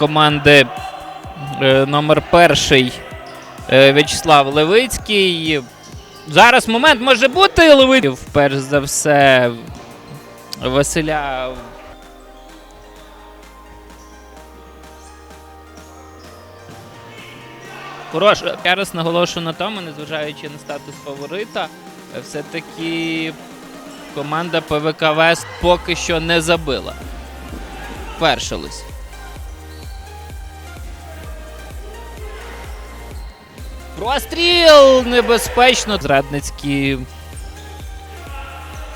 команди е, номер перший е, В'ячеслав Левицький. Зараз момент може бути Левицький. Перш за все, Василя. Хорош. Я раз наголошую на тому, незважаючи на статус фаворита, все-таки команда ПВК Вест поки що не забила. Першились. Простріл небезпечно. Зрадницький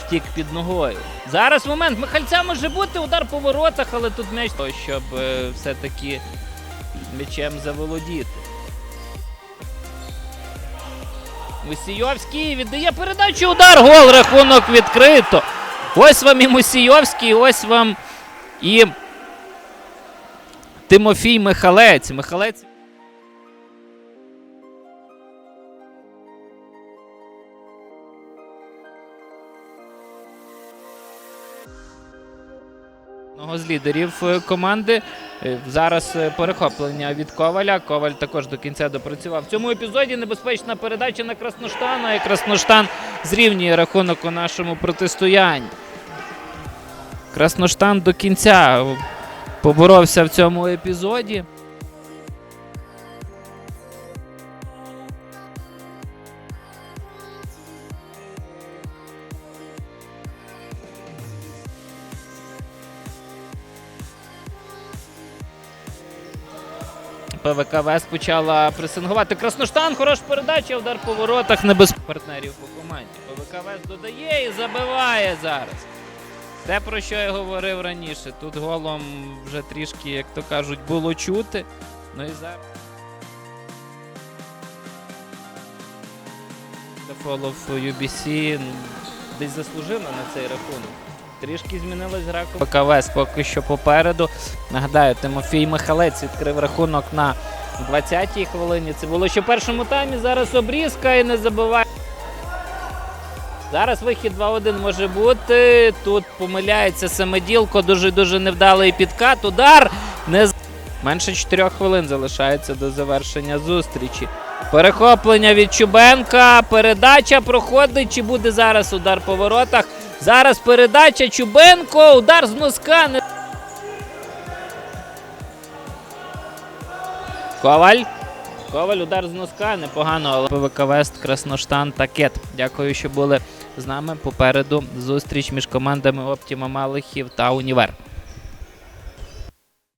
втік під ногою. Зараз момент. Михальця може бути удар по воротах, але тут м'яч, щоб е, все-таки м'ячем заволодіти. Мусійовський віддає передачу удар. Гол, рахунок відкрито. Ось вам і Мусійовський, ось вам і Тимофій Михалець. Михалець. Одного з лідерів е, команди. Е, Зараз е, перехоплення від Коваля. Коваль також до кінця допрацював. В цьому епізоді небезпечна передача на Красноштана. І Красноштан зрівнює рахунок у нашому протистоянні. Красноштан до кінця поборовся в цьому епізоді. ПВК Вест почала пресингувати. Красноштан, хороша передача, удар по воротах, не без партнерів по команді. ПВК Вест додає і забиває зараз. Те, про що я говорив раніше. Тут голом вже трішки, як то кажуть, було чути. Ну і зараз. Фолов UBC десь заслужила на цей рахунок. Трішки змінилась гра. ПК Вест поки що попереду. Нагадаю, Тимофій Михалець відкрив рахунок на 20-й хвилині. Це було ще в першому таймі. Зараз обрізка і не забиває. Зараз вихід 2-1 може бути. Тут помиляється Самеділко. Дуже-дуже невдалий підкат. Удар. Не... Менше 4 хвилин залишається до завершення зустрічі. Перехоплення від Чубенка. Передача проходить. Чи буде зараз удар по воротах? Зараз передача Чубенко. Удар з носка. Коваль. Коваль, удар з носка, непогано, але ПВК Вест, Красноштан та Кет. Дякую, що були з нами. Попереду зустріч між командами Оптіма Малихів та Універ.